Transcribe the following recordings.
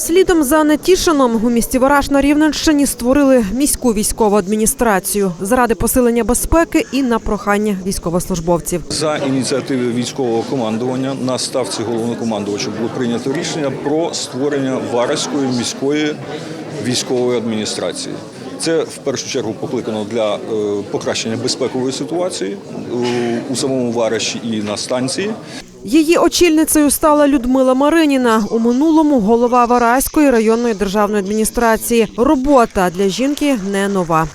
Слідом за Нетішином у місті Вараш на Рівненщині створили міську військову адміністрацію заради посилення безпеки і на прохання військовослужбовців. За ініціативи військового командування на ставці головнокомандувача було прийнято рішення про створення Вараської міської військової адміністрації. Це в першу чергу покликано для е, покращення безпекової ситуації е, у самому Вараші і на станції. Її очільницею стала Людмила Мариніна. У минулому голова Вараської районної державної адміністрації. Робота для жінки не нова.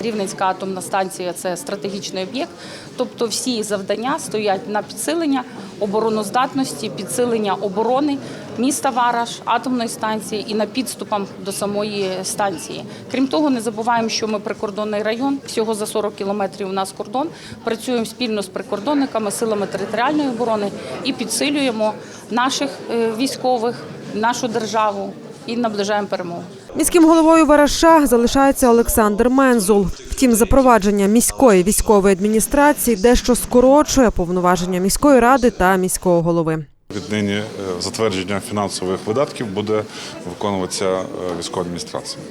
Рівненська атомна станція це стратегічний об'єкт, тобто всі завдання стоять на підсилення обороноздатності, підсилення оборони міста Вараш, атомної станції і на підступам до самої станції. Крім того, не забуваємо, що ми прикордонний район. Всього за 40 кілометрів у нас кордон. Працюємо спільно з прикордонниками, силами територіальної оборони і підсилюємо наших е, військових, нашу державу і наближаємо перемогу. Міським головою Вараша залишається Олександр Мензул. Втім, запровадження міської військової адміністрації дещо скорочує повноваження міської ради та міського голови. Віднині е, затвердження фінансових видатків буде виконуватися е, військова адміністрація.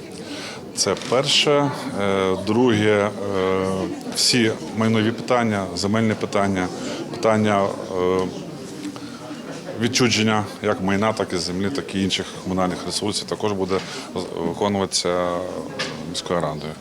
Це перше. Е, Друге, всі майнові питання, земельні питання, питання відчудження як майна, так і землі, так і інших комунальних ресурсів також буде виконуватися міською радою.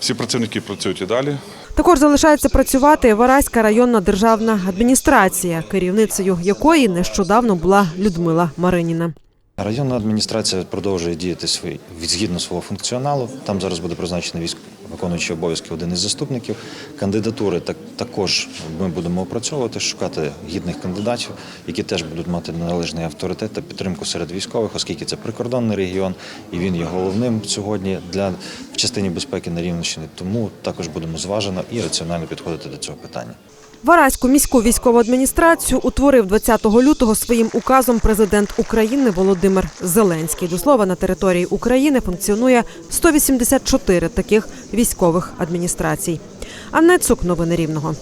Всі працівники працюють і далі. Також залишається працювати Вараська районна державна адміністрація, керівницею якої нещодавно була Людмила Мариніна. Районна адміністрація продовжує діяти свої згідно свого функціоналу. Там зараз буде призначений військ виконуючий обов'язки один із заступників. Кандидатури так також ми будемо опрацьовувати, шукати гідних кандидатів, які теж будуть мати належний авторитет та підтримку серед військових, оскільки це прикордонний регіон, і він є головним сьогодні для в частині безпеки на Рівненщині. Тому також будемо зважено і раціонально підходити до цього питання. Вараську міську військову адміністрацію утворив 20 лютого своїм указом президент України Володимир Зеленський. До слова, на території України функціонує 184 таких військових адміністрацій. Анна Цук, новини Рівного.